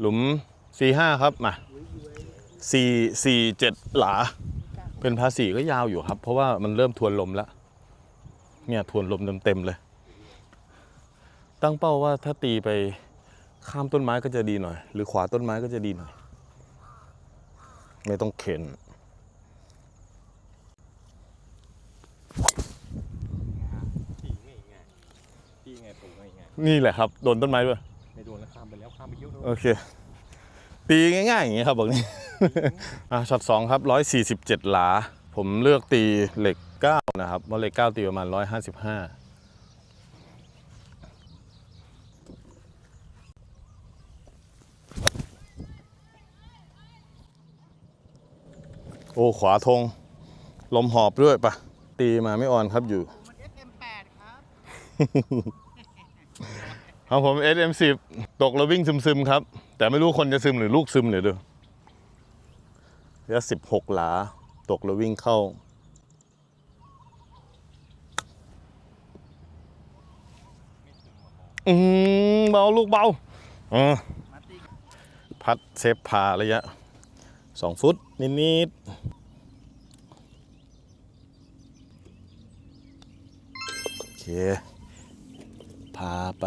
หลุมสี่ห้าครับมาสี่สี่เจ็ดหลา เป็นภาษีก็ยาวอยู่ครับ เพราะว่ามันเริ่มทวนลมแล้ว เนี่ยทวนลมเต็มๆเลย ตั้งเป้าว่าถ้าตีไปข้ามต้นไม้ก็จะดีหน่อย หรือขวาต้นไม้ก็จะดีหน่อย ไม่ต้องเข็นนี่แหละครับ โดนต้นไม้ด้วย ไม่โดนแล้วข้ามไปแล้วข้ามไปเยอะเลยโอเค ตีง่ายๆอย่างนี้ครับบอกนี่ อะช็อตสองครับร้อยสี่สิบเจ็ดหลา ผมเลือกตีเหล็กเก้านะครับเพราะเหล็กเก้าตีประมาณร้อยห้าสิบห้าโอ้ ขวาธงลมหอบด้วยปะตีมาไม่อ่อนครับอยู่ มัน FM8 ครับ ครับผม SM10 ตกแล้ววิ่งซึมๆครับ แต่ไม่รู้คนจะซึมหรือลูกซึมเดี๋ยวดูเดี๋ยวสิบหกหลา ตกแล้ววิ่งเข้า อืมเบาลูกเบาออพัดเซฟพาระยะสองฟุต นิดๆโอเค พาไป